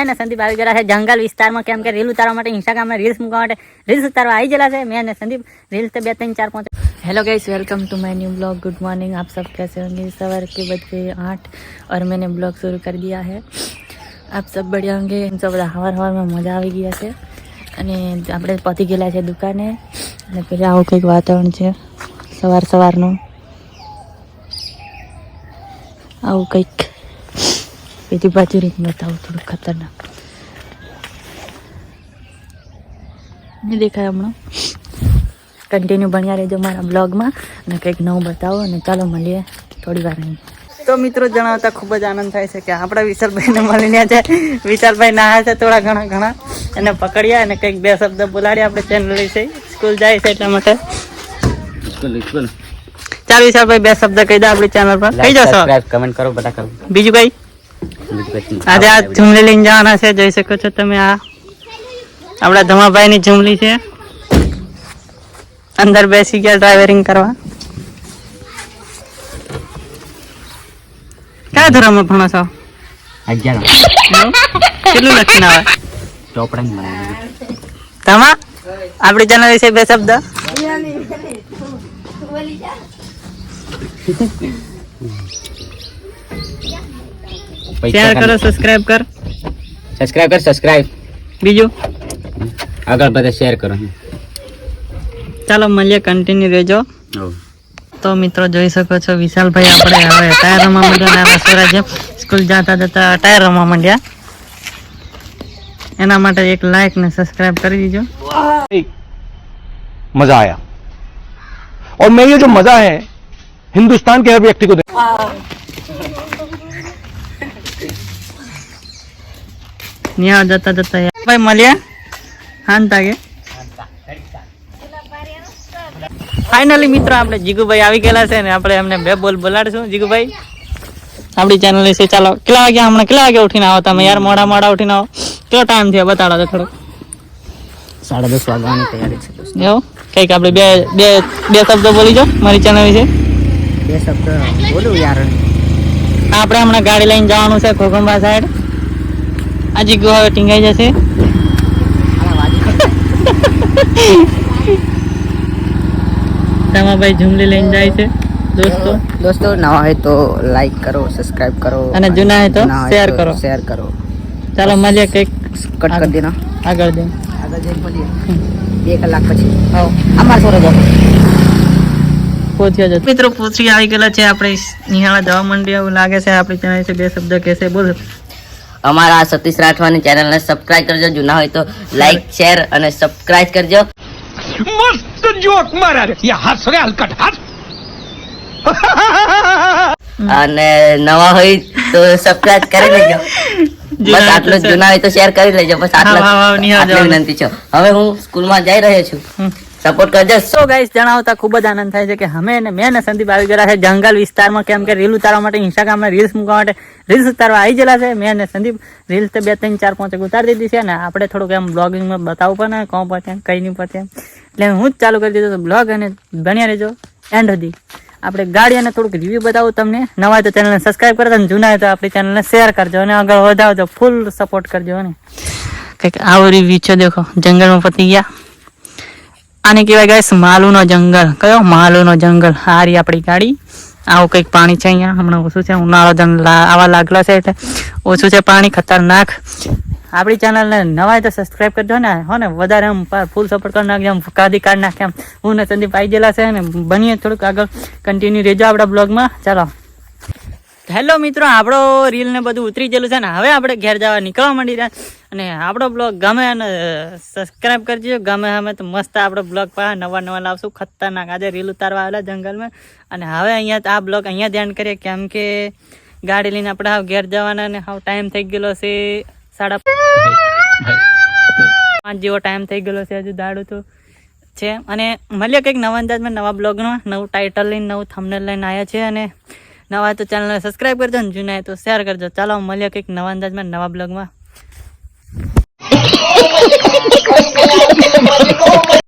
અને સંદીપ આવી ગયા છે જંગલ વિસ્તારમાં કેમ કે રીલ ઉતારવા માટે ઇન્સ્ટાગ્રામમાં રીલ્સ મૂકવા માટે રીલ્સ ઉતારવા આવી ગયેલા છે મેં અને સંદીપ રીલ્સ તો બે ત્રણ ચાર પાંચ hello guys welcome to my new blog good morning आप सब कैसे होंगे सवार के बज गए आठ और मैंने ब्लॉग शुरू कर दिया है આપ સબ બઢિયા હોંગે એમ તો બધા હવાર હવારમાં મજા આવી ગયા છે અને આપણે પતી ગયેલા છે દુકાને અને પછી આવું કંઈક વાતાવરણ છે સવાર સવારનું આવું કંઈક બીજી બાજુ રીત બતાવું થોડું ખતરનાક નહીં દેખાય હમણાં કન્ટિન્યુ બન્યા રહેજો મારા બ્લોગમાં અને કંઈક નવું બતાવો અને ચાલો મળીએ થોડી વાર તો મિત્રો જણાવતા ખૂબ જ આનંદ થાય છે કે આપણા વિશાલભાઈને મળીને છે વિશાલભાઈ નાહ્યા છે થોડા ઘણા ઘણા એને પકડ્યા અને કંઈક બે શબ્દ બોલાડ્યા આપણે ચેનલ છે સ્કૂલ જાય છે એટલા માટે ચાલ વિશાલભાઈ બે શબ્દ કહી દો આપણી ચેનલ પર કહી જશો કમેન્ટ કરો બધા કરો બીજું કઈ આજે આ ઝુમલી લઈને જવાના છે જોઈ શકો છો તમે આ. આપણા ધમાભાઈની ઝુમલી છે. અંદર બેસી ગયા ડ્રાઇવરિંગ કરવા. કયા ધોરણમાં ભણો છો? અગિયાર? કેટલું લખીને આવે? તમા? આપણી ચેનલ વિશે બે શબ્દ? શેર કરો સબસ્ક્રાઇબ કર સબસ્ક્રાઇબ કર સબસ્ક્રાઇબ બીજું આગળ બધા શેર કરો ચાલો મળીએ કન્ટિન્યુ રહેજો તો મિત્રો જોઈ શકો છો વિશાલભાઈ આપણે હવે ટાયર રમવા માંડ્યા અને રસોડા જેમ સ્કૂલ જતા જતા ટાયર રમવા માંડ્યા એના માટે એક લાઈક ને સબસ્ક્રાઇબ કરી દીજો मजा आया और मैं ये जो मजा है हिंदुस्तान के हर व्यक्ति को दे ન્યા જતા જતા. ભાઈ મળ્યા હાંતા કે ફાઇનલી મિત્રો આપણે જીગુભાઈ આવી ગયેલા છે ને આપણે એમને બે બોલ બોલાડશું. જીગુભાઈ આપણી ચેનલ વિશે ચાલો કેટલા વાગ્યા હમણાં? કેટલા વાગે ઉઠીને આવો તમે? યાર મોડા મોડા ઉઠીને આવો. કેટલો ટાઈમ થયો? બતાડો તો થોડો સાડા દસ વાગવાની તૈયારી છે. એવું? કંઈક આપણે બે બે બે શબ્દો બોલી જો મારી ચેનલ વિશે. બે શબ્દ બોલું યાર. આપણે હમણાં ગાડી લઈને જવાનું છે ઘોઘંબા સાઈડ આ જીગુ હવે ટીંગાઈ જશે. તમાભાઈ જુમલી લઈને જાય છે દોસ્તો. દોસ્તો નવા હોય તો લાઈક કરો સબસ્ક્રાઇબ કરો. અને જૂના હોય તો શેર કરો. શેર કરો. ચાલો મળીએ કંઈક કટ કરી દેના. આગળ દે. આગળ જઈને મળીએ. બે કલાક પછી. આવો અમાર સોરે જાવ પહોંચ્યો જતો મિત્રો પોથરી આવી ગયેલા છે. આપણે નિહાળા જવા મંડી એવું લાગે છે. આપણી ચેનલ છે બે શબ્દ કહેશે. બોલ. અમારા સતીશ રાઠવાની ચેનલને સબસ્ક્રાઇબ કરજો. જૂના હોય તો લાઈક શેર અને સબસ્ક્રાઇબ કરજો. મસ્ત જોક મારા રે. યા હાથ રે હલકટ હાથ. અને નવા હોય તો સબસ્ક્રાઇબ કરી લેજો. બસ આટલો જૂના હોય તો શેર કરી લેજો. બસ આટલું વિનંતી છે. હવે હું સ્કૂલમાં જઈ રહ્યો છું. સપોર્ટ કરજો. સો ગાઈસ જણાવતા ખૂબ જ આનંદ થાય છે કે અમે ને મેં ને સંદીપ આવી ગયા છે જંગલ વિસ્તારમાં. કેમ કે રીલ ઉતારવા માટે ઇન્સ્ટાગ્રામમાં રીલ્સ મૂકવા માટે રીલ્સ ઉતારવા આવી ગયેલા છે. મેં ને સંદીપ રીલ્સ તો બે, ત્રણ, ચાર, પાંચ ઉતારી દીધી છે ને આપણે થોડુંક એમ બ્લોગિંગમાં બતાવવું પડે ને કોણ પહોંચે કઈ નહીં પહોંચે એટલે હું જ ચાલુ કરી દીધો બ્લોગ અને બન્યા રહેજો. એન્ડ સુધી. આપણે ગાડી અને થોડુંક રિવ્યૂ બતાવું તમને. નવા તો ચેનલને સબસ્ક્રાઈબ કરજો અને જૂના તો આપણી ચેનલને શેર કરજો અને આગળ વધાવજો. ફૂલ સપોર્ટ કરજો ને કંઈક આવો રિવ્યૂ છે, દેખો. જંગલમાં પતી ગયા. આને કહેવાય ગાઈસ માલુનો જંગલ. કયો? માલુનો જંગલ. હારી આપણી ગાડી. આવું કંઈક પાણી છે અહીંયા. હમણાં ઓછું છે. ઉનાળો જન આવા લાગલો છે એટલે ઓછું છે પાણી. ખતરનાક. આપણી ચેનલને નવાય તો સબસ્ક્રાઈબ કરજો ને. હો ને, વધારે આમ ફૂલ સપોર્ટ કરી નાખજો. એમ કાઢી કાઢી નાખે. એમ હું ને સંદીપ આવી ગયેલા છે ને, બનીએ થોડુંક આગળ. કન્ટિન્યુ રહેજો આપણા બ્લોગમાં ચાલો. હેલો મિત્રો આપણો રીલ ને બધું ઉતરી ગયેલું છે ને હવે આપણે ઘેર જવા નીકળવા માંડી રહ્યા અને આપણો બ્લોગ ગમે અને સબસ્ક્રાઇબ કરજો. ગમે અમે તો મસ્ત આપણો બ્લોગ પા નવા નવા લાવશું. ખતરનાક. આજે રીલ ઉતારવા આવેલા જંગલમાં. અને હવે અહીંયા આ બ્લોગ અહીંયા ધ્યાન કરીએ કેમ કે ગાડી લઈને આપણે હાવ ઘેર જવાના અને હાવ ટાઈમ થઈ ગયેલો છે સાડા પાંચ જેવો ટાઈમ થઈ ગયેલો છે હજુ દાડું તો. છે. અને મળીએ કંઈક નવા અંદાજમાં નવા બ્લોગમાં નવું ટાઇટલ લઈને નવું થંબનેલ લઈને આવ્યા છે. અને નવા તો ચેનલને સબસ્ક્રાઈબ કરજો ને, જૂના તો શેર કરજો. ચાલો મળીએ કંઈક નવા અંદાજમાં, નવા બ્લોગમાં